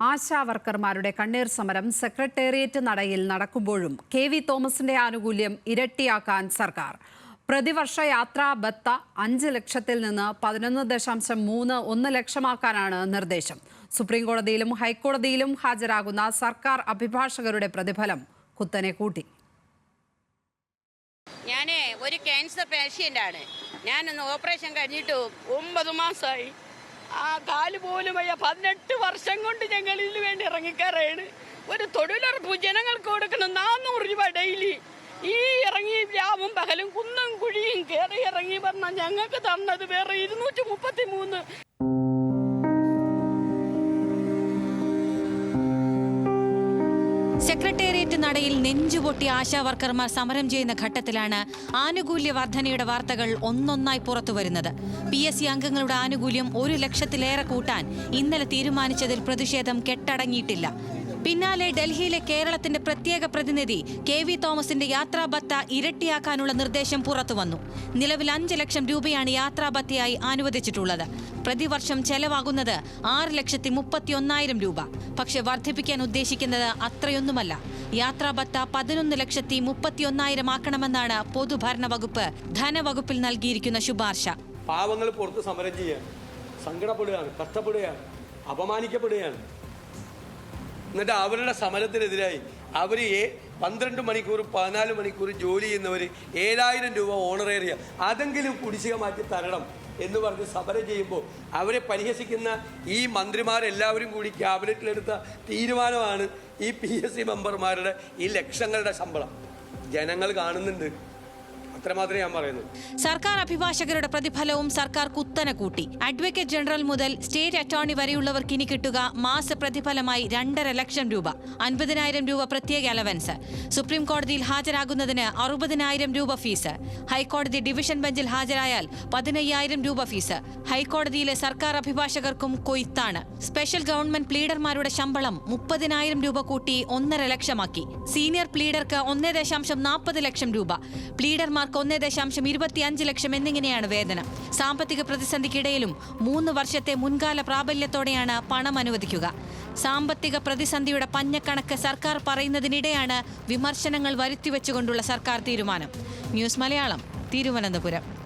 ആശാ വർക്കർമാരുടെ കണ്ണീർ സമരം സെക്രട്ടേറിയറ്റ് നടയിൽ നടക്കുമ്പോഴും കെ വി തോമസിന്റെ ആനുകൂല്യം ഇരട്ടിയാക്കാൻ സർക്കാർ. പ്രതിവർഷ യാത്രാ ബത്ത അഞ്ച് ലക്ഷത്തിൽ നിന്ന് പതിനൊന്ന് ദശാംശം മൂന്ന് ഒന്ന് ലക്ഷമാക്കാനാണ് നിർദ്ദേശം. സുപ്രീംകോടതിയിലും ഹൈക്കോടതിയിലും ഹാജരാകുന്ന സർക്കാർ അഭിഭാഷകരുടെ പ്രതിഫലം കുത്തനെ കൂട്ടി. ഞാൻ ഒരു ക്യാൻസർ പേഷ്യന്റാണ്. ഞാനൊന്ന് ഓപ്പറേഷൻ കഴിഞ്ഞിട്ട് ഒമ്പത് മാസമായി ആ കാൽ പോലും അയ്യ പതിനെട്ട് വർഷം കൊണ്ട് ഞങ്ങൾ ഇതിനു വേണ്ടി ഇറങ്ങിക്കാറാണ് ഒരു തൊഴിലുറപ്പ് ജനങ്ങൾക്ക് കൊടുക്കുന്ന നാനൂറ് രൂപ ഡെയിലി. ഈ ഇറങ്ങി രാവും പകലും കുന്നും കുഴിയും കയറി ഇറങ്ങി പറഞ്ഞാൽ ഞങ്ങൾക്ക് തന്നത് വേറെ ഇരുന്നൂറ്റി മുപ്പത്തി മൂന്ന് സെക്രട്ടേറിയറ്റ് നടയിൽ നെഞ്ചുപൊട്ടി ആശാവർക്കർമാർ സമരം ചെയ്യുന്ന ഘട്ടത്തിലാണ് ആനുകൂല്യ വർധനയുടെ വാർത്തകൾ ഒന്നൊന്നായി പുറത്തുവരുന്നത് പി എസ് സി അംഗങ്ങളുടെ ആനുകൂല്യം ഒരു ലക്ഷത്തിലേറെ കൂട്ടാൻ ഇന്നലെ തീരുമാനിച്ചതിൽ പ്രതിഷേധം കെട്ടടങ്ങിയിട്ടില്ല. പിന്നാലെ ഡൽഹിയിലെ കേരളത്തിന്റെ പ്രത്യേക പ്രതിനിധി കെ വി തോമസിന്റെ യാത്രാബത്ത ഇരട്ടിയാക്കാനുള്ള നിർദ്ദേശം പുറത്തുവന്നു. നിലവിൽ അഞ്ച് ലക്ഷം രൂപയാണ് യാത്രാബത്തയായി അനുവദിച്ചിട്ടുള്ളത്. പ്രതിവർഷം ചെലവാകുന്നത് ആറ് ലക്ഷത്തി മുപ്പത്തി ഒന്നായിരം രൂപ. പക്ഷെ വർദ്ധിപ്പിക്കാൻ ഉദ്ദേശിക്കുന്നത് അത്രയൊന്നുമല്ല. യാത്രാബത്ത പതിനൊന്ന് ലക്ഷത്തി മുപ്പത്തി ഒന്നായിരം ആക്കണമെന്നാണ് പൊതുഭരണ വകുപ്പ് ധനവകുപ്പിൽ നൽകിയിരിക്കുന്ന ശുപാർശ. പാവങ്ങൾ പുറത്ത് സമരം ചെയ്യാൻ സങ്കടപ്പെടുകയാണ് കഷ്ടപ്പെടുകയാണ് അപമാനിക്കപ്പെടുകയാണ്. എന്നിട്ട് അവരുടെ സമരത്തിനെതിരായി അവർ ഏ പന്ത്രണ്ട് മണിക്കൂർ പതിനാല് മണിക്കൂർ ജോലി ചെയ്യുന്നവർ ഏഴായിരം രൂപ ഓണറേറിയ. അതെങ്കിലും കുടിശ്ശിക മാറ്റി തരണം എന്ന് പറഞ്ഞ് സമരം ചെയ്യുമ്പോൾ അവരെ പരിഹസിക്കുന്ന ഈ മന്ത്രിമാരെല്ലാവരും കൂടി ക്യാബിനറ്റിലെടുത്ത തീരുമാനമാണ് ഈ പി എസ് സി മെമ്പർമാരുടെ ഈ ലക്ഷങ്ങളുടെ ശമ്പളം. ജനങ്ങൾ കാണുന്നുണ്ട്. ഞാൻ സർക്കാർ അഭിഭാഷകരുടെ പ്രതിഫലവും സർക്കാർ കുത്തനെ കൂട്ടി. അഡ്വക്കേറ്റ് ജനറൽ മുതൽ സ്റ്റേറ്റ് അറ്റോർണി വരെയുള്ളവർക്ക് ഇനി കിട്ടുക മാസ പ്രതിഫലമായി രണ്ടര ലക്ഷം രൂപ അൻപതിനായിരം രൂപ പ്രത്യേക അലവൻസ് സുപ്രീം കോടതിയിൽ ഹാജരാകുന്നതിന് അറുപതിനായിരം രൂപ ഫീസ് ഹൈക്കോടതി ഡിവിഷൻ ബെഞ്ചിൽ ഹാജരായാൽ പതിനയ്യായിരം രൂപ ഫീസ് ഹൈക്കോടതിയിലെ സർക്കാർ അഭിഭാഷകർക്കും കൊയ്ത്താണ്. സ്പെഷ്യൽ ഗവൺമെന്റ് പ്ലീഡർമാരുടെ ശമ്പളം മുപ്പതിനായിരം രൂപ കൂട്ടി ഒന്നര ലക്ഷമാക്കി. സീനിയർ പ്ലീഡർക്ക് ഒന്നേ ദശാംശം നാൽപ്പത് ലക്ഷം രൂപ. പ്ലീഡർമാർക്ക് ഒന്നേ ദശാംശം ഇരുപത്തിയഞ്ച് ലക്ഷം എന്നിങ്ങനെയാണ് വേതനം. സാമ്പത്തിക പ്രതിസന്ധിക്കിടയിലും മൂന്ന് വർഷത്തെ മുൻകാല പ്രാബല്യത്തോടെയാണ് പണം അനുവദിക്കുക. സാമ്പത്തിക പ്രതിസന്ധിയുടെ പഞ്ഞക്കണക്ക് സർക്കാർ പറയുന്നതിനിടെയാണ് വിമർശനങ്ങൾ വരുത്തിവെച്ചുകൊണ്ടുള്ള സർക്കാർ തീരുമാനം. ന്യൂസ് മലയാളം തിരുവനന്തപുരം.